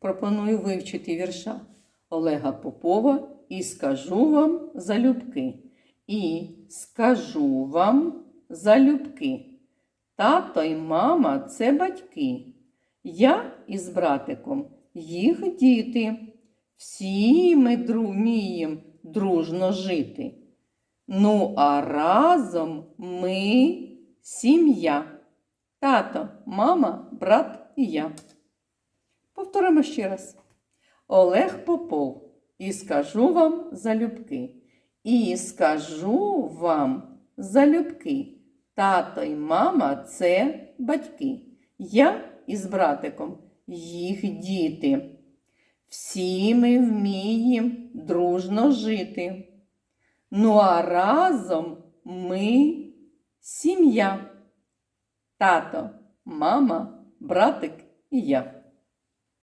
пропоную вивчити вірша Олега Попова і скажу вам залюбки. І скажу вам залюбки. Тато й мама це батьки. Я із братиком їх діти. Всі ми дру- вмієм дружно жити. Ну, а разом ми сім'я. Тато, мама, брат і я. Повторимо ще раз. Олег Попов. І скажу вам залюбки. І скажу вам залюбки. Тато й мама це батьки. Я із братиком їх діти. Всі ми вміємо дружно жити. Ну а разом ми сім'я. Тато, мама, братик і я.